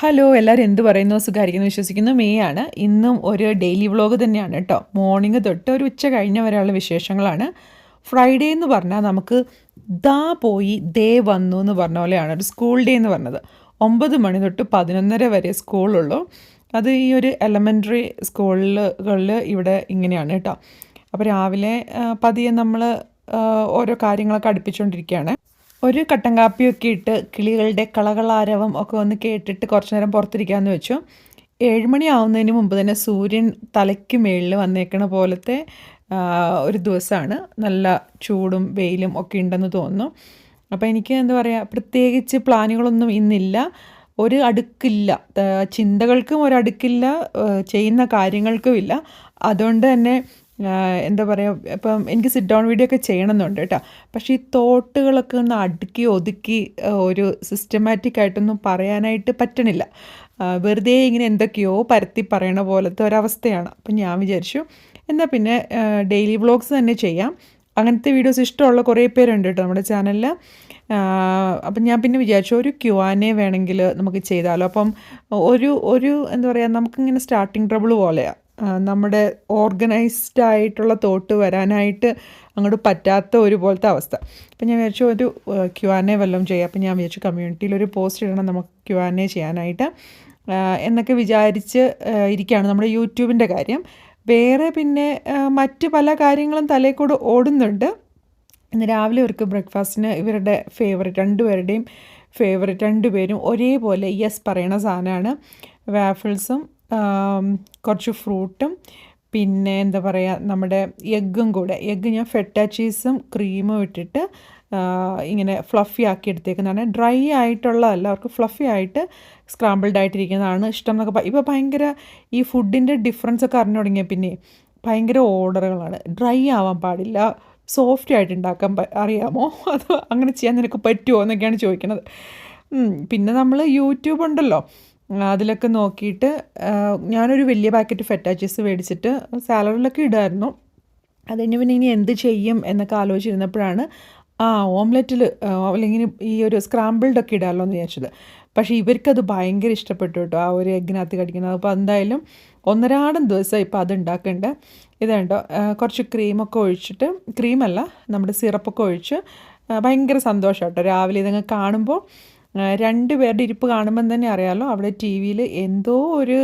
Hello എല്ലാവരും എന്ത് പറയുന്നു? സുഖമായിരിക്കുന്നു വിശ്വസിക്കുന്നു. മേ ആണ്. ഇന്നും ഒരു ഡെയിലി വ്ളോഗ് തന്നെയാണ് കേട്ടോ. മോർണിംഗ് തൊട്ട് ഒരു ഉച്ച കഴിഞ്ഞ വരെയുള്ള വിശേഷങ്ങളാണ്. ഫ്രൈഡേ എന്ന് പറഞ്ഞാൽ നമുക്ക് ദാ പോയി ദേ വന്നു എന്ന് പറഞ്ഞ പോലെയാണ് ഒരു സ്കൂൾ ഡേ എന്ന് പറഞ്ഞത്. ഒമ്പത് മണി തൊട്ട് പതിനൊന്നര വരെ സ്കൂളുള്ളൂ അത് ഈ ഒരു എലമെന്ററി സ്കൂളുകളിൽ ഇവിടെ ഇങ്ങനെയാണ് കേട്ടോ. അപ്പോൾ രാവിലെ പതിയെ നമ്മൾ ഓരോ കാര്യങ്ങളൊക്കെ അടുപ്പിച്ചുകൊണ്ടിരിക്കുകയാണ്. ഒരു കട്ടൻ കാപ്പിയൊക്കെ ഇട്ട് കിളികളുടെ കളകളാരവം ഒക്കെ ഒന്ന് കേട്ടിട്ട് കുറച്ച് നേരം പുറത്തിരിക്കാമെന്ന് വെച്ചു. ഏഴുമണി ആവുന്നതിന് മുമ്പ് തന്നെ സൂര്യൻ തലയ്ക്ക് മേളിൽ വന്നേക്കണ പോലത്തെ ഒരു ദിവസമാണ്. നല്ല ചൂടും വെയിലും ഒക്കെ ഉണ്ടെന്ന് തോന്നുന്നു. അപ്പോൾ എനിക്ക് എന്താ പറയുക പ്രത്യേകിച്ച് പ്ലാനുകളൊന്നും ഇന്നില്ല. ഒരു അടുക്കില്ല. ചിന്തകൾക്കും ഒരടുക്കില്ല ചെയ്യുന്ന കാര്യങ്ങൾക്കും ഇല്ല. അതുകൊണ്ട് തന്നെ എന്താ പറയുക ഇപ്പം എനിക്ക് സിറ്റ് ഡൗൺ വീഡിയോ ഒക്കെ ചെയ്യണമെന്നുണ്ട് കേട്ടോ. പക്ഷേ ഈ തോട്ടുകളൊക്കെ ഒന്ന് അടുക്കി ഒതുക്കി ഒരു സിസ്റ്റമാറ്റിക് ആയിട്ടൊന്നും പറയാനായിട്ട് പറ്റണില്ല. വെറുതെ ഇങ്ങനെ എന്തൊക്കെയോ പരത്തി പറയണ പോലത്തെ ഒരവസ്ഥയാണ്. അപ്പം ഞാൻ വിചാരിച്ചു എന്നാൽ പിന്നെ ഡെയിലി വ്ളോഗ്സ് തന്നെ ചെയ്യാം. അങ്ങനത്തെ വീഡിയോസ് ഇഷ്ടമുള്ള കുറേ പേരുണ്ട് കേട്ടോ നമ്മുടെ ചാനലിൽ അപ്പം ഞാൻ പിന്നെ വിചാരിച്ചു ഒരു ക്യു ആൻ എ വേണമെങ്കിൽ നമുക്ക് ചെയ്താലോ. അപ്പം ഒരു ഒരു എന്താ പറയുക നമുക്കിങ്ങനെ സ്റ്റാർട്ടിങ് ട്രബിൾ പോലെയാണ് നമ്മുടെ ഓർഗനൈസ്ഡ് ആയിട്ടുള്ള തോട്ട് വരാനായിട്ട് അങ്ങോട്ട് പറ്റാത്ത ഒരു പോലത്തെ അവസ്ഥ. അപ്പം ഞാൻ വിചാരിച്ചു ഒരു ക്യു ആൻ എ വല്ലതും ചെയ്യാം. അപ്പം ഞാൻ വിചാരിച്ചു കമ്മ്യൂണിറ്റിയിൽ ഒരു പോസ്റ്റ് ഇടണം നമുക്ക് ക്യു ആൻ എ ചെയ്യാനായിട്ട് എന്നൊക്കെ വിചാരിച്ച് ഇരിക്കുകയാണ് നമ്മുടെ യൂട്യൂബിന്റെ കാര്യം. വേറെ പിന്നെ മറ്റ് പല കാര്യങ്ങളും തലയിൽ കൂടെ ഓടുന്നുണ്ട്. ഇന്ന് രാവിലെ ഇവർക്ക് ബ്രേക്ക്ഫാസ്റ്റിന് ഇവരുടെ ഫേവറേറ്റ് രണ്ടുപേരുടെയും ഫേവറേറ്റ് രണ്ടുപേരും ഒരേപോലെ യെസ് പറയണ സാധനമാണ്. വാഫിൾസും കുറച്ച് ഫ്രൂട്ടും പിന്നെ എന്താ പറയുക നമ്മുടെ എഗ്ഗും കൂടെ. എഗ്ഗ് ഞാൻ ഫെട്ട ചീസും ക്രീമും ഇട്ടിട്ട് ഇങ്ങനെ ഫ്ലഫി ആക്കി എടുത്തേക്കുന്നതാണ്. ഡ്രൈ ആയിട്ടുള്ളതല്ല അവർക്ക് ഫ്ലഫി ആയിട്ട് സ്ക്രാമ്പിൾഡ് ആയിട്ടിരിക്കുന്നതാണ് ഇഷ്ടം എന്നൊക്കെ ഇപ്പോൾ ഭയങ്കര ഈ ഫുഡിന്റെ ഡിഫറൻസ് ഒക്കെ അറിഞ്ഞു തുടങ്ങിയ പിന്നെ ഭയങ്കര ഓർഡറുകളാണ്. ഡ്രൈ ആവാൻ പാടില്ല. സോഫ്റ്റ് ആയിട്ട് ഉണ്ടാക്കാൻ അറിയാമോ? അത് അങ്ങനെ ചെയ്യാൻ നിനക്ക് പറ്റുമോ എന്നൊക്കെയാണ് ചോദിക്കുന്നത്. പിന്നെ നമ്മൾ യൂട്യൂബ് ഉണ്ടല്ലോ. അതിലൊക്കെ നോക്കിയിട്ട് ഞാനൊരു വലിയ പാക്കറ്റ് ഫെറ്റാച്ചീസ് മേടിച്ചിട്ട് സാലഡിലൊക്കെ ഇടായിരുന്നു. അത് കഴിഞ്ഞ് പിന്നെ ഇനി എന്ത് ചെയ്യും എന്നൊക്കെ ആലോചിച്ചിരുന്നപ്പോഴാണ് ആ ഓംലെറ്റിൽ അല്ലെങ്കിൽ ഈ ഒരു സ്ക്രാമ്പിൾഡൊക്കെ ഇടാമല്ലോ എന്ന് വിചാരിച്ചത്. പക്ഷേ ഇവർക്കത് ഭയങ്കര ഇഷ്ടപ്പെട്ടു കേട്ടോ ആ ഒരു എഗ്ഗിനകത്ത് കടിക്കുന്നത്. അപ്പോൾ എന്തായാലും ഒന്നരാടം ദിവസം ഇപ്പോൾ അത് ഉണ്ടാക്കേണ്ട. ഇതുണ്ടോ കുറച്ച് ക്രീമൊക്കെ ഒഴിച്ചിട്ട് ക്രീമല്ല നമ്മുടെ സിറപ്പൊക്കെ ഒഴിച്ച് ഭയങ്കര സന്തോഷം കേട്ടോ. രാവിലെ ഇതങ്ങ് കാണുമ്പോൾ രണ്ട് പേരുടെ ഇരിപ്പ് കാണുമ്പം തന്നെ അറിയാമല്ലോ അവിടെ ടി വിയിൽ എന്തോ ഒരു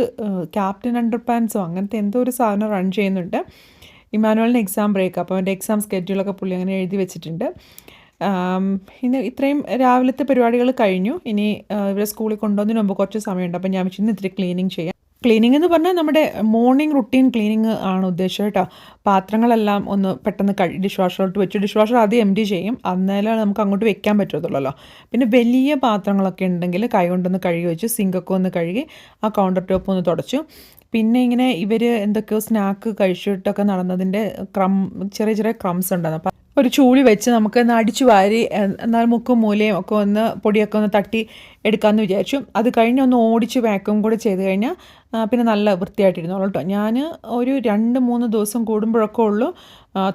ക്യാപ്റ്റൻ അണ്ടർ പാൻസോ അങ്ങനത്തെ എന്തോ ഒരു സാധനം റൺ ചെയ്യുന്നുണ്ട്. ഇമാനുവലിന് എക്സാം ബ്രേക്ക് അപ്പോൾ അവന്റെ എക്സാം സ്കെഡ്യൂളൊക്കെ പുള്ളി അങ്ങനെ എഴുതി വെച്ചിട്ടുണ്ട്. ഇനി ഇന്ന് ഇത്രയും രാവിലത്തെ പരിപാടികൾ കഴിഞ്ഞു. ഇനി ഇവരെ സ്കൂളിൽ കൊണ്ടുവന്നതിന് മുമ്പ് കുറച്ച് സമയമുണ്ട്. അപ്പോൾ ഞാൻ വെച്ചിരുന്നു ഇത്തിരി ക്ലീനിങ് ചെയ്യാം. ക്ലീനിങ് എന്ന് പറഞ്ഞാൽ നമ്മുടെ മോർണിംഗ് റുട്ടീൻ ക്ലീനിങ് ആണ് ഉദ്ദേശം കേട്ടോ. പാത്രങ്ങളെല്ലാം ഒന്ന് പെട്ടെന്ന് കഴി ഡിഷ് വാഷറിട്ട് വെച്ച് ഡിഷ് വാഷർ ആദ്യം എം ഡി ചെയ്യും. അന്നേരം നമുക്ക് അങ്ങോട്ട് വെക്കാൻ പറ്റത്തുള്ളല്ലോ. പിന്നെ വലിയ പാത്രങ്ങളൊക്കെ ഉണ്ടെങ്കിൽ കൈ കൊണ്ടൊന്ന് കഴുകി വെച്ച് സിങ്കൊക്കെ ഒന്ന് കഴുകി ആ കൗണ്ടർ ടോപ്പ് ഒന്ന് തുടച്ചു. പിന്നെ ഇങ്ങനെ ഇവർ എന്തൊക്കെയോ സ്നാക്ക് കഴിച്ചിട്ടൊക്കെ നടന്നതിന്റെ ക്രം ചെറിയ ചെറിയ ക്രംസ് ഉണ്ടായിരുന്നു. അപ്പം ഒരു ചൂളി വെച്ച് നമുക്ക് ഒന്ന് അടിച്ചു വാരി എന്നാൽ മുക്കും മൂലയും ഒക്കെ ഒന്ന് പൊടിയൊക്കെ ഒന്ന് തട്ടി എടുക്കാമെന്ന് വിചാരിച്ചു. അത് കഴിഞ്ഞ് ഒന്ന് ഓടിച്ച് വാക്കും കൂടെ ചെയ്ത് കഴിഞ്ഞാൽ പിന്നെ നല്ല വൃത്തിയായിട്ടിരുന്നോളൂ കേട്ടോ. ഞാൻ ഒരു രണ്ട് മൂന്ന് ദിവസം കൂടുമ്പോഴൊക്കെ ഉള്ളു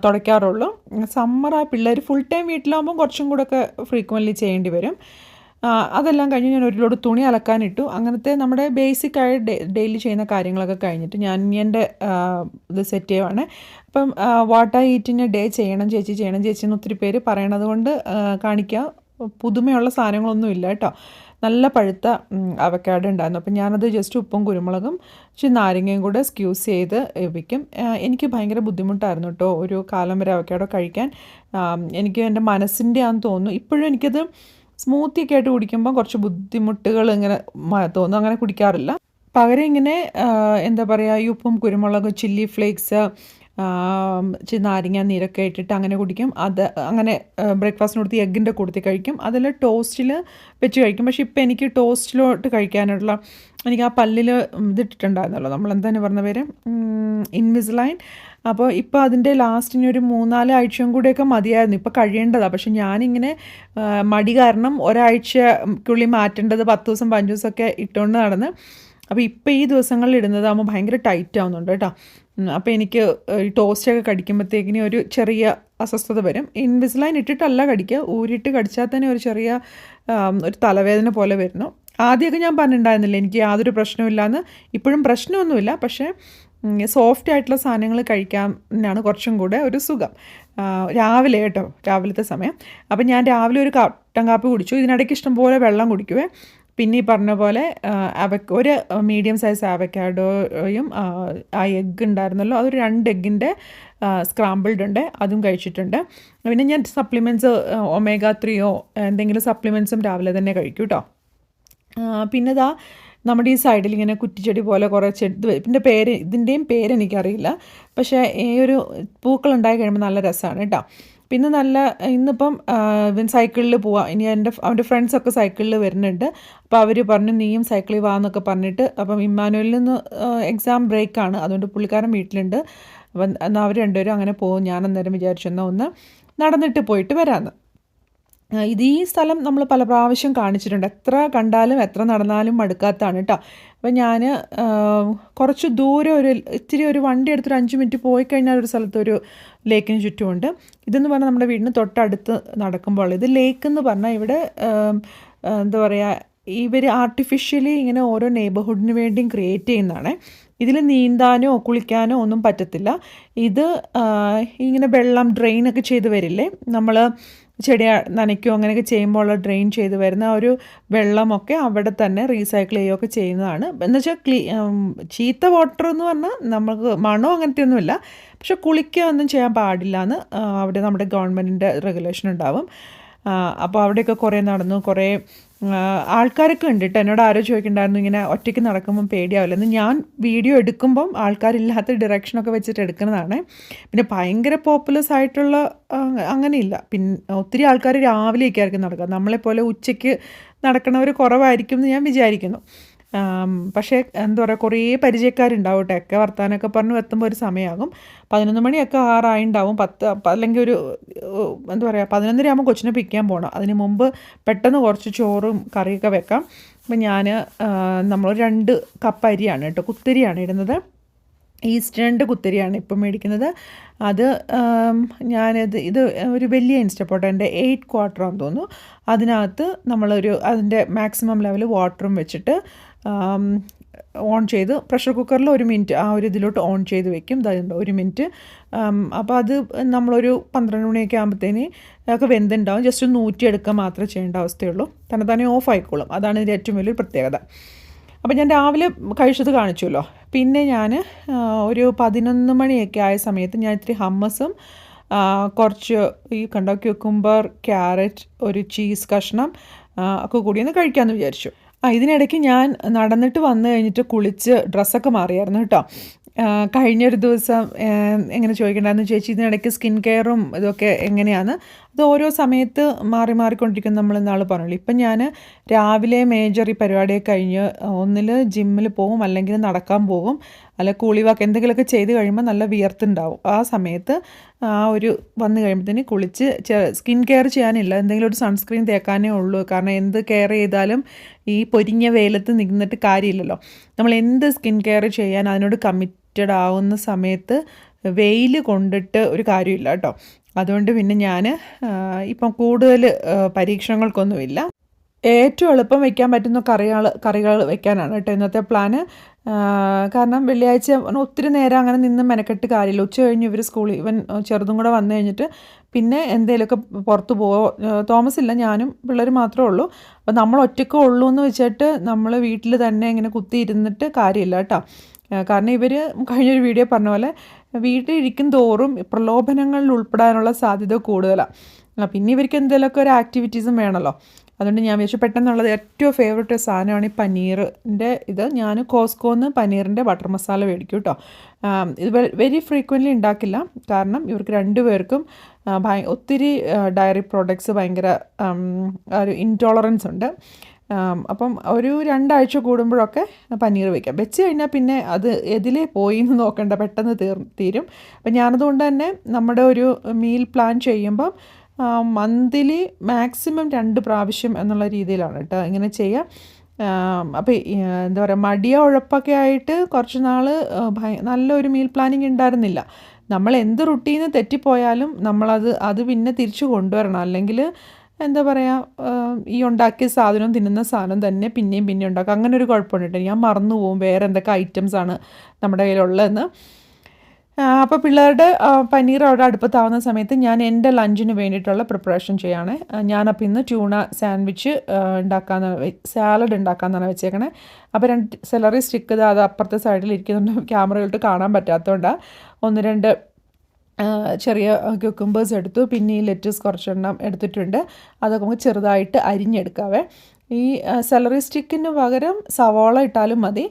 തുടയ്ക്കാറുള്ളൂ. സമ്മർ ആ പിള്ളേർ ഫുൾ ടൈം വീട്ടിലാകുമ്പോൾ കുറച്ചും കൂടെ ഒക്കെ ഫ്രീക്വന്റ്ലി ചെയ്യേണ്ടി വരും. അതെല്ലാം കഴിഞ്ഞ് ഞാൻ ഒരു ലോഡ് തുണി അലക്കാനിട്ടു. അങ്ങനത്തെ നമ്മുടെ ബേസിക് ആയി ഡെയിലി ചെയ്യുന്ന കാര്യങ്ങളൊക്കെ കഴിഞ്ഞിട്ട് ഞാൻ എന്റെ ഇത് സെറ്റ് ചെയ്യുവാണ്. അപ്പം വാട്ട് വാട്ടർ ഈറ്റിന്റെ ഡേ ചെയ്യണം ചേച്ചി ചെയ്യണം ചേച്ചി എന്ന് ഒത്തിരി പേര് പറയണത് കൊണ്ട് കാണിക്കാം. പുതുമയുള്ള സാധനങ്ങളൊന്നും ഇല്ല കേട്ടോ. നല്ല പഴുത്ത അവക്കാട് ഉണ്ടായിരുന്നു. അപ്പം ഞാനത് ജസ്റ്റ് ഉപ്പും കുരുമുളകും ഇച്ചിരി നാരങ്ങയും കൂടെ സ്ക്യൂസ് ചെയ്ത് വെക്കും. എനിക്ക് ഭയങ്കര ബുദ്ധിമുട്ടായിരുന്നു കേട്ടോ ഒരു കാലം വരെ അവക്കാടോ കഴിക്കാൻ. എനിക്ക് എന്റെ മനസ്സിന്റെ ആണെന്ന് തോന്നുന്നു. ഇപ്പോഴും എനിക്കത് സ്മൂത്തി ഒക്കെ ആയിട്ട് കുടിക്കുമ്പോൾ കുറച്ച് ബുദ്ധിമുട്ടുകൾ ഇങ്ങനെ തോന്നും. അങ്ങനെ കുടിക്കാറില്ല. പകരം ഇങ്ങനെ എന്താ പറയുക ഈ ഉപ്പും കുരുമുളകും ചില്ലി ഫ്ലേക്സ് നാരങ്ങ നീരൊക്കെ ഇട്ടിട്ട് അങ്ങനെ കുടിക്കും. അത് അങ്ങനെ ബ്രേക്ക്ഫാസ്റ്റിന് കൊടുത്ത് എഗ്ഗിന്റെ കൂടത്തിൽ കഴിക്കും. അതിൽ ടോസ്റ്റിൽ വെച്ച് കഴിക്കും. പക്ഷേ ഇപ്പോൾ എനിക്ക് ടോസ്റ്റിലോട്ട് കഴിക്കാനുള്ള എനിക്ക് ആ പല്ലിൽ ഇതിട്ടിട്ടുണ്ടായിരുന്നല്ലോ. നമ്മൾ എന്താണ് പറഞ്ഞ പേര്? ഇൻവിസിലൈൻ. അപ്പോൾ ഇപ്പോൾ അതിന്റെ ലാസ്റ്റിന് ഒരു മൂന്നാൽ ആഴ്ചയും കൂടെയൊക്കെ മതിയായിരുന്നു. ഇപ്പോൾ കഴിയേണ്ടതാണ് പക്ഷെ ഞാനിങ്ങനെ മടി കാരണം ഒരാഴ്ചക്കുള്ളിൽ മാറ്റേണ്ടത് പത്ത് ദിവസം പതിനഞ്ച് ദിവസമൊക്കെ ഇട്ടുകൊണ്ട് നടന്ന്. അപ്പോൾ ഇപ്പോൾ ഈ ദിവസങ്ങളിൽ ഇടുന്നതാകുമ്പോൾ ഭയങ്കര ടൈറ്റ് ആവുന്നുണ്ട് കേട്ടോ. അപ്പോൾ എനിക്ക് ഈ ടോസ്റ്റൊക്കെ കടിക്കുമ്പോഴത്തേക്കിന് ഒരു ചെറിയ അസ്വസ്ഥത വരും. ഇൻവിസിലൈൻ ഇട്ടിട്ടല്ല കടിക്കുക. ഊരിയിട്ട് കടിച്ചാൽ തന്നെ ഒരു ചെറിയ ഒരു തലവേദന പോലെ വരുന്നു. ആദ്യമൊക്കെ ഞാൻ പറഞ്ഞിട്ടുണ്ടായിരുന്നില്ല എനിക്ക് യാതൊരു പ്രശ്നമില്ലാന്ന് ഇപ്പോഴും പ്രശ്നമൊന്നുമില്ല. പക്ഷേ സോഫ്റ്റ് ആയിട്ടുള്ള സാധനങ്ങൾ കഴിക്കാനാണ് കുറച്ചും കൂടെ ഒരു സുഖം. രാവിലെ കേട്ടോ രാവിലത്തെ സമയം. അപ്പം ഞാൻ രാവിലെ ഒരു കട്ടൻ കാപ്പി കുടിച്ചു. ഇതിനിടയ്ക്ക് ഇഷ്ടംപോലെ വെള്ളം കുടിക്കുവേ. പിന്നെ ഈ പറഞ്ഞ പോലെ അവക്ക് ഒരു മീഡിയം സൈസ് അവക്കാഡോയും ആ എഗ്ഗ് ഉണ്ടായിരുന്നല്ലോ അതൊരു രണ്ട് എഗ്ഗിന്റെ സ്ക്രാമ്പിൾഡ് ഉണ്ട് അതും കഴിച്ചിട്ടുണ്ട്. പിന്നെ ഞാൻ സപ്ലിമെന്റ്സ് ഒമേഗ ത്രീയോ എന്തെങ്കിലും സപ്ലിമെന്റ്സും രാവിലെ തന്നെ കഴിക്കും കേട്ടോ പിന്നെ ദാ നമ്മുടെ ഈ സൈഡിൽ ഇങ്ങനെ കുറ്റിച്ചെടി പോലെ കുറേ ചെടി ഇത് ഇതിന്റെ പേര് ഇതിന്റെയും പേരെനിക്കറിയില്ല പക്ഷേ ഈ ഒരു പൂക്കൾ ഉണ്ടായി കഴിയുമ്പോൾ നല്ല രസമാണ് കേട്ടോ പിന്നെ നല്ല ഇന്നിപ്പം ഇവൻ സൈക്കിളിൽ പോവാം. ഇനി എന്റെ അവന്റെ ഫ്രണ്ട്സൊക്കെ സൈക്കിളിൽ വരുന്നുണ്ട്. അപ്പോൾ അവർ പറഞ്ഞു നീയും സൈക്കിളിൽ വാ എന്നൊക്കെ പറഞ്ഞിട്ട് അപ്പം ഇമ്മാനുവലിൽ നിന്ന് എക്സാം ബ്രേക്കാണ് അതുകൊണ്ട് പുള്ളിക്കാരൻ വീട്ടിലുണ്ട്. അപ്പം എന്നാൽ അവർ രണ്ടുപേരും അങ്ങനെ പോകും. ഞാൻ അന്നേരം വിചാരിച്ചു എന്നാൽ ഒന്ന് നടന്നിട്ട് പോയിട്ട് വരാമെന്ന് ഇത് ഈ സ്ഥലം നമ്മൾ പല പ്രാവശ്യം കാണിച്ചിട്ടുണ്ട്. എത്ര കണ്ടാലും എത്ര നടന്നാലും മടുക്കാത്തതാണ് കേട്ടോ അപ്പം ഞാൻ കുറച്ച് ദൂരം ഒരു ഇത്തിരി ഒരു വണ്ടി എടുത്തൊരു അഞ്ച് മിനിറ്റ് പോയി കഴിഞ്ഞാൽ ഒരു സ്ഥലത്ത് ഒരു ലേക്കിന് ചുറ്റുമുണ്ട്. ഇതെന്ന് പറഞ്ഞാൽ നമ്മുടെ വീടിന് തൊട്ടടുത്ത് നടക്കുമ്പോൾ ഇത് ലേക്ക് എന്ന് പറഞ്ഞാൽ ഇവിടെ എന്താ പറയുക ഇവർ ആർട്ടിഫിഷ്യലി ഇങ്ങനെ ഓരോ നെയ്ബർഹുഡിന് വേണ്ടിയും ക്രിയേറ്റ് ചെയ്യുന്നതാണ്. ഇതിൽ നീന്താനോ കുളിക്കാനോ ഒന്നും പറ്റത്തില്ല. ഇത് ഇങ്ങനെ വെള്ളം ഡ്രെയിനൊക്കെ ചെയ്ത് വരില്ലേ? നമ്മൾ ചെടി നനയ്ക്കുകയോ അങ്ങനെയൊക്കെ ചെയ്യുമ്പോൾ ഡ്രെയിൻ ചെയ്ത് വരുന്ന ഒരു വെള്ളമൊക്കെ അവിടെ തന്നെ റീസൈക്കിൾ ചെയ്യുകയൊക്കെ ചെയ്യുന്നതാണ്. എന്നുവെച്ചാൽ ക്ലീ ചീത്ത വാട്ടർ എന്ന് പറഞ്ഞാൽ നമുക്ക് മണോ അങ്ങനത്തെ ഒന്നുമില്ല പക്ഷെ കുളിക്കുക ഒന്നും ചെയ്യാൻ പാടില്ല എന്ന് അവിടെ നമ്മുടെ ഗവൺമെന്റിന്റെ റെഗുലേഷൻ ഉണ്ടാവും. അപ്പോൾ അവിടെയൊക്കെ കുറേ നടന്നു കുറേ ആൾക്കാരൊക്കെ ഉണ്ട് കേട്ടോ എന്നോട് ആരോ ചോദിക്കണ്ടായിരുന്നു ഇങ്ങനെ ഒറ്റയ്ക്ക് നടക്കുമ്പം പേടിയാവില്ല. എന്ന് ഞാൻ വീഡിയോ എടുക്കുമ്പം ആൾക്കാരില്ലാത്ത ഡിറക്ഷനൊക്കെ വെച്ചിട്ട് എടുക്കുന്നതാണ്. പിന്നെ ഭയങ്കര പോപ്പുലസ് ആയിട്ടുള്ള അങ്ങനെയില്ല. പിന്നെ ഒത്തിരി ആൾക്കാർ രാവിലെയൊക്കെ ആയിരിക്കും നടക്കുക. നമ്മളെപ്പോലെ ഉച്ചയ്ക്ക് നടക്കുന്നവർ കുറവായിരിക്കും എന്ന് ഞാൻ വിചാരിക്കുന്നു. പക്ഷേ എന്താ പറയുക കുറേ പരിചയക്കാരുണ്ടാവട്ടെ. ഒക്കെ വർത്താനമൊക്കെ പറഞ്ഞു എത്തുമ്പോൾ ഒരു സമയമാകും പതിനൊന്ന് മണിയൊക്കെ ആറായിണ്ടാവും. പത്ത് അല്ലെങ്കിൽ ഒരു എന്താ പറയുക പതിനൊന്നര ആകുമ്പോൾ കൊച്ചിനെ പിക്കാൻ പോകണം അതിന് മുമ്പ് പെട്ടെന്ന് കുറച്ച് ചോറും കറിയൊക്കെ വെക്കാം. അപ്പം ഞാൻ നമ്മൾ രണ്ട് കപ്പ് അരിയാണ് കേട്ടോ കുത്തിരിയാണ് ഇടുന്നത്. ഈസ്റ്റേണിന്റെ കുത്തിരിയാണ് ഇപ്പം മേടിക്കുന്നത്. അത് ഞാനത് ഇത് ഒരു വലിയ ഇൻസ്റ്റപ്പോട്ടന്റെ എയ്റ്റ് ക്വാർട്ടറാന്ന് തോന്നുന്നു. അതിനകത്ത് നമ്മളൊരു അതിന്റെ മാക്സിമം ലെവൽ വാട്ടറും വെച്ചിട്ട് ഓൺ ചെയ്ത് പ്രഷർ കുക്കറിൽ ഒരു മിനിറ്റ് ആ ഒരു ഇതിലോട്ട് ഓൺ ചെയ്ത് വെക്കും. ഒരു മിനിറ്റ്. അപ്പോൾ അത് നമ്മളൊരു പന്ത്രണ്ട് മണിയൊക്കെ ആകുമ്പോഴത്തേന് ഒക്കെ വെന്തുണ്ടാവും. ജസ്റ്റ് ഒന്ന് ഊറ്റിയെടുക്കുക മാത്രമേ ചെയ്യേണ്ട അവസ്ഥയുള്ളൂ. തന്നെ തന്നെ ഓഫ് ആയിക്കോളും. അതാണ് ഇതിന്റെ ഏറ്റവും വലിയൊരു പ്രത്യേകത. അപ്പോൾ ഞാൻ രാവിലെ കഴിച്ചത് കാണിച്ചുവല്ലോ. പിന്നെ ഞാൻ ഒരു പതിനൊന്ന് മണിയൊക്കെ ആയ സമയത്ത് ഞാൻ ഇത്തിരി ഹമ്മസും കുറച്ച് ഈ കണ്ടോ ക്യൂക്കുംബർ ക്യാരറ്റ് ഒരു ചീസ് കഷ്ണം ഒക്കെ കൂടി ഒന്ന് കഴിക്കാമെന്ന് വിചാരിച്ചു. ആ ഇതിനിടയ്ക്ക് ഞാൻ നടന്നിട്ട് വന്നു കഴിഞ്ഞിട്ട് കുളിച്ച് ഡ്രസ്സൊക്കെ മാറിയായിരുന്നു കേട്ടോ. കഴിഞ്ഞൊരു ദിവസം എങ്ങനെ ചോദിക്കേണ്ടതെന്ന് ചേച്ചി? ഇതിനിടയ്ക്ക് സ്കിൻ കെയറും ഇതൊക്കെ എങ്ങനെയാണ്? അത് ഓരോ സമയത്ത് മാറി മാറിക്കൊണ്ടിരിക്കുന്ന നമ്മൾ ഇന്നാൾ പറഞ്ഞുള്ളൂ ഇപ്പം ഞാൻ രാവിലെ മേജർ ഈ പരിപാടിയൊക്കെ കഴിഞ്ഞ് ഒന്നിൽ ജിമ്മിൽ പോകും അല്ലെങ്കിൽ നടക്കാൻ പോകും അല്ല കൂളി വാക്ക് എന്തെങ്കിലുമൊക്കെ ചെയ്ത് കഴിയുമ്പോൾ നല്ല വിയർത്തുണ്ടാവും. ആ സമയത്ത് ആ ഒരു വന്നു കഴിയുമ്പോഴത്തേന് കുളിച്ച് സ്കിൻ കെയർ ചെയ്യാനില്ല. എന്തെങ്കിലും ഒരു സൺസ്ക്രീൻ തേക്കാനേ ഉള്ളൂ. കാരണം എന്ത് കെയർ ചെയ്താലും ഈ പൊരിഞ്ഞ വെയിലത്ത് നിന്നിട്ട് കാര്യമില്ലല്ലോ. നമ്മൾ എന്ത് സ്കിൻ കെയർ ചെയ്യാൻ അതിനോട് കമ്മിറ്റഡ് ആവുന്ന സമയത്ത് വെയിൽ കൊണ്ടിട്ട് ഒരു കാര്യമില്ല കേട്ടോ. അതുകൊണ്ട് പിന്നെ ഞാൻ ഇപ്പം കൂടുതൽ പരീക്ഷണങ്ങൾക്കൊന്നുമില്ല. ഏറ്റവും എളുപ്പം വയ്ക്കാൻ പറ്റുന്ന കറികൾ കറികൾ വയ്ക്കാനാണ് കേട്ടോ ഇന്നത്തെ പ്ലാന്. കാരണം വെള്ളിയാഴ്ച ഒത്തിരി നേരം അങ്ങനെ നിന്ന് മെനക്കെട്ട് കാര്യമില്ല. ഉച്ച കഴിഞ്ഞ് ഇവർ സ്കൂളിൽ ഇവൻ ചെറുതും കൂടെ വന്നു കഴിഞ്ഞിട്ട് പിന്നെ എന്തെങ്കിലുമൊക്കെ പുറത്ത് പോവോ തോമസ് ഇല്ല ഞാനും പിള്ളേർ മാത്രമേ ഉള്ളൂ. അപ്പോൾ നമ്മൾ ഒറ്റയ്ക്ക് ഉള്ളൂ എന്ന് വെച്ചിട്ട് നമ്മൾ വീട്ടിൽ തന്നെ ഇങ്ങനെ കുത്തി ഇരുന്നിട്ട് കാര്യമില്ല കേട്ടോ. കാരണം ഇവർ കഴിഞ്ഞൊരു വീഡിയോ പറഞ്ഞ പോലെ വീട്ടിൽ ഇരിക്കും തോറും പ്രലോഭനങ്ങളിൽ ഉൾപ്പെടാനുള്ള സാധ്യത കൂടുതലാണ് പിന്നെ ഇവർക്ക് എന്തെങ്കിലുമൊക്കെ ഒരു ആക്ടിവിറ്റീസും വേണമല്ലോ അതുകൊണ്ട് ഞാൻ വിചാരിച്ചു പെട്ടെന്നുള്ളത് ഏറ്റവും ഫേവററ്റ് സാധനമാണ് ഈ പനീറിന്റെ ഇത്. ഞാൻ കോസ്കോന്ന് പനീറിന്റെ ബട്ടർ മസാല മേടിക്കും കേട്ടോ. ഇത് വെരി ഫ്രീക്വന്റ്ലി ഉണ്ടാക്കില്ല. കാരണം ഇവർക്ക് രണ്ടുപേർക്കും ഒത്തിരി ഡയറി പ്രോഡക്ട്സ് ഭയങ്കര ഒരു ഇൻടോളറൻസ് ഉണ്ട്. അപ്പം ഒരു രണ്ടാഴ്ച കൂടുമ്പോഴൊക്കെ പനീർ വയ്ക്കാം വെച്ച് കഴിഞ്ഞാൽ പിന്നെ അത് എതിലേ പോയി എന്ന് നോക്കേണ്ട പെട്ടെന്ന് തീർ തീരും. അപ്പം ഞാനതുകൊണ്ട് തന്നെ നമ്മുടെ ഒരു മീൽ പ്ലാൻ ചെയ്യുമ്പം മന്ത്ലി മാക്സിമം രണ്ട് പ്രാവശ്യം എന്നുള്ള രീതിയിലാണ് കേട്ടോ ഇങ്ങനെ ചെയ്യുക അപ്പോൾ എന്താ പറയുക മടിയ ഉഴപ്പൊക്കെ ആയിട്ട് കുറച്ച് നാൾ നല്ലൊരു മീൽ പ്ലാനിങ് ഉണ്ടായിരുന്നില്ല. നമ്മൾ എന്ത് റുട്ടീന് തെറ്റിപ്പോയാലും നമ്മളത് അത് പിന്നെ തിരിച്ചു കൊണ്ടുവരണം. അല്ലെങ്കിൽ എന്താ പറയുക ഈ ഉണ്ടാക്കിയ സാധനം തിന്നുന്ന സാധനം തന്നെ പിന്നെയും പിന്നെയും ഉണ്ടാക്കുക അങ്ങനെ ഒരു കുഴപ്പമുണ്ട് കേട്ടോ. ഞാൻ മറന്നു പോകും വേറെ എന്തൊക്കെ ഐറ്റംസ് ആണ് നമ്മുടെ കയ്യിലുള്ളതെന്ന്. അപ്പോൾ പിള്ളേരുടെ പനീർ അവിടെ അടുപ്പത്താവുന്ന സമയത്ത് ഞാൻ എന്റെ ലഞ്ചിന് വേണ്ടിയിട്ടുള്ള പ്രിപ്പറേഷൻ ചെയ്യാണ് ഞാനപ്പോൾ ഇന്ന് ട്യൂണ സാൻഡ്വിച്ച് ഉണ്ടാക്കാമെന്നാണ് സാലഡ് ഉണ്ടാക്കാമെന്നാണ് വെച്ചേക്കണേ. അപ്പോൾ രണ്ട് സെലറി സ്റ്റിക്ക് അത് അപ്പുറത്തെ സൈഡിൽ ഇരിക്കുന്നുണ്ട്. ക്യാമറയിലോട്ട് കാണാൻ പറ്റാത്തതുകൊണ്ടാണ് ഒന്ന് രണ്ട് ചെറിയ ക്യൂക്കുംബേഴ്സ് എടുത്തു. പിന്നെ ഈ ലെറ്റസ് കുറച്ചെണ്ണം എടുത്തിട്ടുണ്ട്. അതൊക്കെ നമുക്ക് ചെറുതായിട്ട് അരിഞ്ഞെടുക്കാവേ. ഈ സെലറി സ്റ്റിക്കിന് പകരം സവോള ഇട്ടാലും മതി.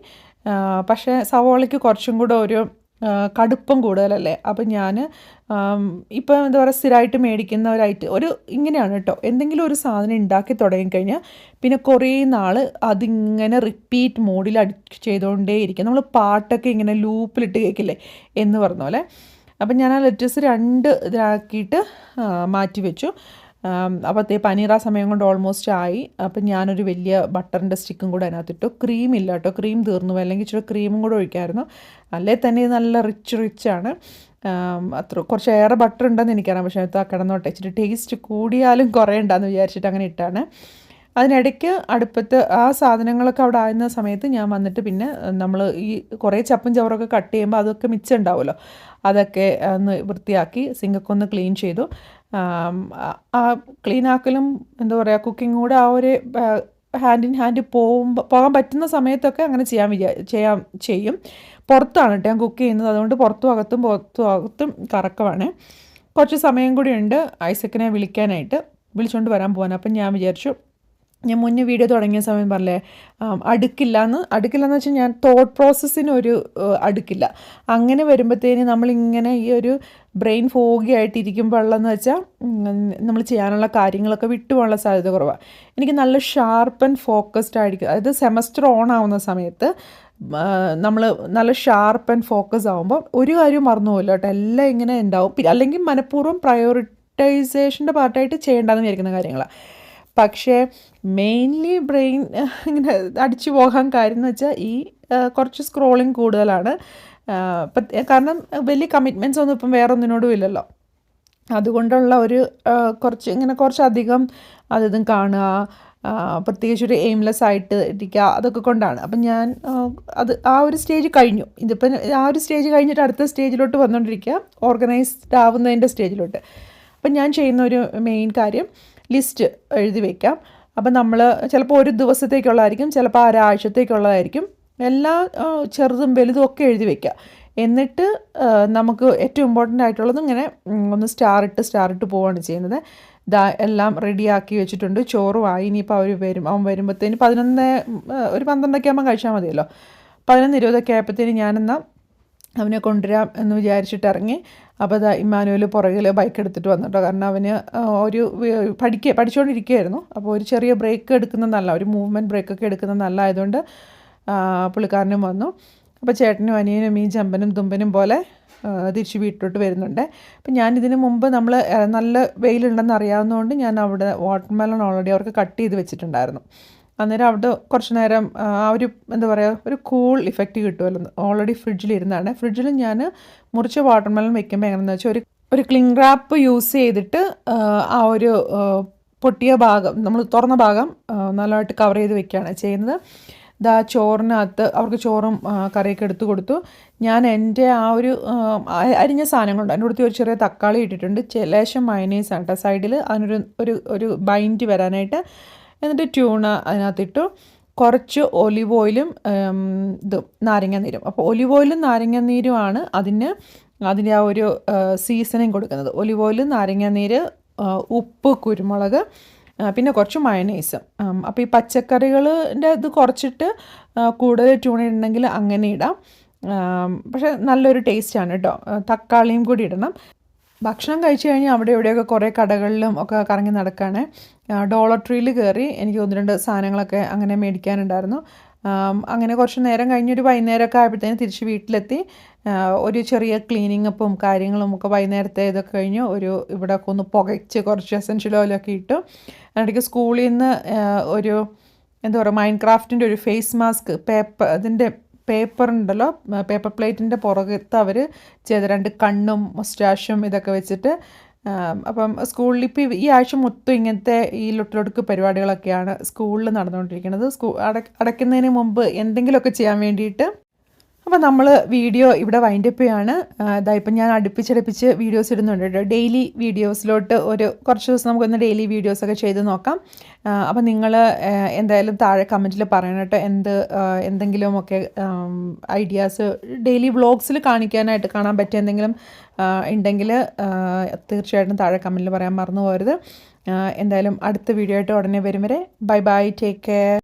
പക്ഷേ സവോളയ്ക്ക് കുറച്ചും കൂടെ ഒരു കടുപ്പം കൂടുതലല്ലേ? അപ്പം ഞാൻ ഇപ്പോൾ എന്താ പറയുക സ്ഥിരമായിട്ട് മേടിക്കുന്ന ഒരു ഐറ്റം ഒരു ഇങ്ങനെയാണ് കേട്ടോ. എന്തെങ്കിലും ഒരു സാധനം ഉണ്ടാക്കി തുടങ്ങിക്കഴിഞ്ഞാൽ പിന്നെ കുറേ നാൾ അതിങ്ങനെ റിപ്പീറ്റ് മോഡിൽ അടി ചെയ്തുകൊണ്ടേയിരിക്കും. നമ്മൾ പാട്ടൊക്കെ ഇങ്ങനെ ലൂപ്പിലിട്ട് കേൾക്കില്ലേ എന്ന് പറഞ്ഞ പോലെ. അപ്പം ഞാൻ ആ ലെറ്റസ് രണ്ട് ഇതാക്കിയിട്ട് മാറ്റി വെച്ചു അപ്പോൾ പനീർ ആ സമയം കൊണ്ട് ഓൾമോസ്റ്റ് ആയി. അപ്പം ഞാനൊരു വലിയ ബട്ടറിന്റെ സ്റ്റിക്കും കൂടെ അതിനകത്തിട്ടു. ക്രീം ഇല്ല കേട്ടോ. ക്രീം തീർന്നു. അല്ലെങ്കിൽ ഇച്ചിരി ക്രീമും കൂടെ ഒഴിക്കാമായിരുന്നു അല്ലേ തന്നെ നല്ല റിച്ച് റിച്ച് ആണ്. അത്ര കുറച്ച് ഏറെ ബട്ടർ ഉണ്ടെന്ന് എനിക്കറിയാം. പക്ഷേ അത് കിടന്നോട്ടെ. ഇച്ചിരി ടേസ്റ്റ് കൂടിയാലും കുറേ കുറയണ്ടെന്ന് വിചാരിച്ചിട്ട് അങ്ങനെ ഇട്ടാണ്. അതിനിടയ്ക്ക് അടുപ്പത്ത് ആ സാധനങ്ങളൊക്കെ അവിടെ ആയിരുന്ന സമയത്ത് ഞാൻ വന്നിട്ട് പിന്നെ നമ്മൾ ഈ കുറേ ചപ്പും ചവറൊക്കെ കട്ട് ചെയ്യുമ്പോൾ അതൊക്കെ മിച്ചം ഉണ്ടാവുമല്ലോ. അതൊക്കെ ഒന്ന് വൃത്തിയാക്കി സിങ്കൊക്കെ ഒന്ന് ക്ലീൻ ചെയ്തു. ആ- ആ ക്ലീൻ ആക്കലും എന്താ പറയുക കുക്കിംഗ് കൂടെ ആ ഒരു ഹാൻഡ് ഇൻ ഹാൻഡ് പോകുമ്പോൾ പോകാൻ പറ്റുന്ന സമയത്തൊക്കെ അങ്ങനെ ചെയ്യാൻ വിചാ ചെയ്യാൻ ചെയ്യും. പുറത്താണ് കേട്ടോ ഞാൻ കുക്ക് ചെയ്യുന്നത്. അതുകൊണ്ട് പുറത്തും അകത്തും പുറത്തും അകത്തും കറക്കമാണ്. കുറച്ച് സമയം കൂടി ഉണ്ട്. ഐസക്കിനെ വിളിക്കാനായിട്ട് വിളിച്ചുകൊണ്ട് വരാൻ പോകാൻ അപ്പം ഞാൻ വിചാരിച്ചു ഞാൻ മുന്നേ വീഡിയോ തുടങ്ങിയ സമയം പറഞ്ഞേ അടുക്കില്ല എന്ന് അടുക്കില്ല എന്ന് വെച്ചാൽ ഞാൻ തോട്ട് പ്രോസസ്സിന് ഒരു അടുക്കില്ല. അങ്ങനെ വരുമ്പോഴത്തേന് നമ്മളിങ്ങനെ ഈ ഒരു ബ്രെയിൻ ഫോഗി ആയിട്ട് ഇരിക്കുമ്പോഴെന്ന് വെച്ചാൽ നമ്മൾ ചെയ്യാനുള്ള കാര്യങ്ങളൊക്കെ വിട്ടുപോകാനുള്ള സാധ്യത കുറവാണ് എനിക്ക് നല്ല ഷാർപ്പ് ആൻഡ് ഫോക്കസ്ഡ് ആയിരിക്കും. അതായത് സെമസ്റ്റർ ഓൺ ആവുന്ന സമയത്ത് നമ്മൾ നല്ല ഷാർപ്പ് ആൻഡ് ഫോക്കസ് ആകുമ്പോൾ ഒരു കാര്യവും മറന്നു പോകില്ല കേട്ടോ. എല്ലാം ഇങ്ങനെ ഉണ്ടാവും. അല്ലെങ്കിൽ മനഃപൂർവം പ്രയോറിറ്റൈസേഷന്റെ പാർട്ടായിട്ട് ചെയ്യേണ്ടതെന്ന് വിചാരിക്കുന്ന കാര്യങ്ങളാണ് പക്ഷേ മെയിൻലി ബ്രെയിൻ ഇങ്ങനെ അടിച്ചു പോകാൻ കാര്യം എന്ന് വെച്ചാൽ ഈ കുറച്ച് സ്ക്രോളിങ് കൂടുതലാണ്. കാരണം വലിയ കമ്മിറ്റ്മെന്റ്സ് ഒന്നും ഇപ്പം വേറെ ഒന്നിനോടും ഇല്ലല്ലോ. അതുകൊണ്ടുള്ള ഒരു കുറച്ച് ഇങ്ങനെ കുറച്ചധികം അതിതും കാണുക പ്രത്യേകിച്ച് ഒരു എയിംലെസ് ആയിട്ട് ഇരിക്കുക അതൊക്കെ കൊണ്ടാണ്. അപ്പം ഞാൻ അത് ആ ഒരു സ്റ്റേജ് കഴിഞ്ഞു. ഇതിപ്പം ആ ഒരു സ്റ്റേജ് കഴിഞ്ഞിട്ട് അടുത്ത സ്റ്റേജിലോട്ട് വന്നുകൊണ്ടിരിക്കുക ഓർഗനൈസ്ഡ് ആവുന്നതിന്റെ സ്റ്റേജിലോട്ട് അപ്പം ഞാൻ ചെയ്യുന്ന ഒരു മെയിൻ കാര്യം ലിസ്റ്റ് എഴുതി വയ്ക്കാം അപ്പം നമ്മൾ ചിലപ്പോൾ ഒരു ദിവസത്തേക്കുള്ളതായിരിക്കും ചിലപ്പോൾ ഒരാഴ്ചത്തേക്കുള്ളതായിരിക്കും. എല്ലാ ചെറുതും വലുതും ഒക്കെ എഴുതി വയ്ക്കുക എന്നിട്ട് നമുക്ക് ഏറ്റവും ഇമ്പോർട്ടന്റ് ആയിട്ടുള്ളത് ഇങ്ങനെ ഒന്ന് സ്റ്റാർ ഇട്ട് സ്റ്റാർ ഇട്ട് പോവുകയാണ് ചെയ്യുന്നത്. ഇതാ എല്ലാം റെഡിയാക്കി വെച്ചിട്ടുണ്ട്. ചോറുമായി ഇനിയിപ്പോൾ അവർ വരും. അവൻ വരുമ്പോഴത്തേന് പതിനൊന്ന് ഒരു പന്ത്രണ്ടൊക്കെ ആകുമ്പോൾ കഴിച്ചാൽ മതിയല്ലോ. പതിനൊന്ന് ഇരുപതൊക്കെ ആയപ്പോഴത്തേന് ഞാനെന്നാൽ അവനെ കൊണ്ടുവരാം എന്ന് വിചാരിച്ചിട്ട് ഇറങ്ങി അപ്പോൾ ഇമ്മാനുവൽ പുറകിൽ ബൈക്ക് എടുത്തിട്ട് വന്നിട്ടോ. കാരണം അവന് ഒരു പഠിക്ക പഠിക്കുക പഠിച്ചുകൊണ്ടിരിക്കുകയായിരുന്നു അപ്പോൾ ഒരു ചെറിയ ബ്രേക്ക് എടുക്കുന്നത് നല്ല ഒരു മൂവ്മെന്റ് ബ്രേക്കൊക്കെ എടുക്കുന്നത് നല്ല ആയതുകൊണ്ട് പുള്ളിക്കാരനും വന്നു. അപ്പോൾ ചേട്ടനും അനിയനും ഈ ജമ്പനും തുമ്പനും പോലെ തിരിച്ച് വീട്ടിലോട്ട് വരുന്നുണ്ട്. അപ്പം ഞാൻ ഇതിന് മുമ്പ് നമ്മൾ നല്ല വെയിലുണ്ടെന്ന് അറിയാവുന്നതുകൊണ്ട് ഞാൻ അവിടെ വാട്ടർമെലൺ ഓൾറെഡി അവർക്ക് കട്ട് ചെയ്ത് വെച്ചിട്ടുണ്ടായിരുന്നു. അന്നേരം അവിടെ കുറച്ച് നേരം ആ ഒരു എന്താ പറയുക ഒരു കൂൾ ഇഫക്റ്റ് കിട്ടുമല്ലോ ഓൾറെഡി ഫ്രിഡ്ജിലിരുന്നാണ് ഫ്രിഡ്ജിൽ ഞാൻ മുറിച്ച വാട്ടർമെലൺ വെക്കുമ്പോൾ എങ്ങനെയാണെന്ന് വെച്ചാൽ ഒരു ഒരു ക്ലിംഗ് റാപ്പ് യൂസ് ചെയ്തിട്ട് ആ, ഒരു പൊട്ടിയ ഭാഗം നമ്മൾ തുറന്ന ഭാഗം നല്ലതായിട്ട് കവർ ചെയ്ത് വെക്കുകയാണ് ചെയ്യുന്നത്. ഇതാ ചോറിനകത്ത് അവർക്ക് ചോറും കറിയൊക്കെ എടുത്തു കൊടുത്തു. ഞാൻ എന്റെ ആ ഒരു അരിഞ്ഞ സാധനങ്ങളുണ്ട്. അതിന്റെ അടുത്ത് ഒരു ചെറിയ തക്കാളി ഇട്ടിട്ടുണ്ട്. ചിലേശം മയനീസ് ആണ് കേട്ടോ സൈഡിൽ അതിനൊരു ഒരു ഒരു ബൈൻഡ് വരാനായിട്ട് എന്നിട്ട് ട്യൂണ അതിനകത്തിട്ടു കുറച്ച് ഒലിവ് ഓയിലും ഇതും നാരങ്ങ നീരും. അപ്പോൾ ഒലിവ് ഓയിലും നാരങ്ങ നീരുമാണ് അതിന് അതിന്റെ ആ ഒരു സീസണിങ് കൊടുക്കുന്നത്. ഒലിവ് ഓയിൽ നാരങ്ങ നീര് ഉപ്പ് കുരുമുളക് പിന്നെ കുറച്ച് മയണൈസ് അപ്പോൾ ഈ പച്ചക്കറികളുടെ ഇത് കുറച്ചിട്ട് കൂടുതൽ ട്യൂണ ഉണ്ടെങ്കിൽ അങ്ങനെ ഇടാം. പക്ഷേ നല്ലൊരു ടേസ്റ്റാണ് കേട്ടോ തക്കാളിയും കൂടി ഇടണം. ഭക്ഷണം കഴിച്ചു കഴിഞ്ഞാൽ അവിടെ ഇവിടെയൊക്കെ കുറേ കടകളിലും ഒക്കെ കറങ്ങി നടക്കുകയാണ് ഡോളർ ട്രീയിൽ കയറി എനിക്ക് ഒന്ന് രണ്ട് സാധനങ്ങളൊക്കെ അങ്ങനെ മേടിക്കാനുണ്ടായിരുന്നു. അങ്ങനെ കുറച്ച് നേരം കഴിഞ്ഞൊരു വൈകുന്നേരമൊക്കെ ആയപ്പോഴത്തേന് തിരിച്ച് വീട്ടിലെത്തി. ഒരു ചെറിയ ക്ലീനിങ് അപ്പും കാര്യങ്ങളും ഒക്കെ വൈകുന്നേരത്തെ ഇതൊക്കെ കഴിഞ്ഞു ഒരു ഇവിടെ ഒക്കെ ഒന്ന് പുകച്ച് കുറച്ച് എസൻഷ്യൽ ഓയിലൊക്കെ ഇട്ടു. അതിനിടയ്ക്ക് സ്കൂളിൽ നിന്ന് ഒരു എന്താ പറയുക മൈൻഡ് ക്രാഫ്റ്റിന്റെ ഒരു ഫേസ് മാസ്ക് പേപ്പർ അതിന്റെ പേപ്പർ ഉണ്ടല്ലോ പേപ്പർ പ്ലേറ്റിന്റെ പുറകത്ത് അവർ ചെയ്ത രണ്ട് കണ്ണും മുസ്റ്റാഷും ഇതൊക്കെ വെച്ചിട്ട് അപ്പം സ്കൂളിൽ ഇപ്പോൾ ഈ ആഴ്ച മൊത്തം ഇങ്ങനത്തെ ഈ ലൊട്ടിലൊടുക്ക് പരിപാടികളൊക്കെയാണ് സ്കൂളിൽ നടന്നുകൊണ്ടിരിക്കുന്നത്. സ്കൂ അട അടയ്ക്കുന്നതിന് മുമ്പ് എന്തെങ്കിലുമൊക്കെ ചെയ്യാൻ വേണ്ടിയിട്ട് അപ്പോൾ നമ്മൾ വീഡിയോ ഇവിടെ വൈൻഡപ്പ് ചെയ്യാണ്. ഇതാ ഇപ്പം ഞാൻ അടുപ്പിച്ചടുപ്പിച്ച് വീഡിയോസ് ഇടുന്നുണ്ട് കേട്ടോ. ഡെയിലി വീഡിയോസിലോട്ട് ഒരു കുറച്ച് ദിവസം നമുക്കൊന്ന് ഡെയിലി വീഡിയോസൊക്കെ ചെയ്ത് നോക്കാം. അപ്പോൾ നിങ്ങൾ എന്തായാലും താഴെ കമന്റിൽ പറയണം കേട്ടോ. എന്ത് എന്തെങ്കിലുമൊക്കെ ഐഡിയാസ് ഡെയിലി വ്ളോഗ്സിൽ കാണിക്കാനായിട്ട് കാണാൻ പറ്റിയ എന്തെങ്കിലും ഉണ്ടെങ്കിൽ തീർച്ചയായിട്ടും താഴെ കമന്റിൽ പറയാൻ മറന്നു പോകരുത്. എന്തായാലും അടുത്ത വീഡിയോ ആയിട്ട് ഉടനെ വരും വരെ ബൈ ബൈ ടേക്ക് കെയർ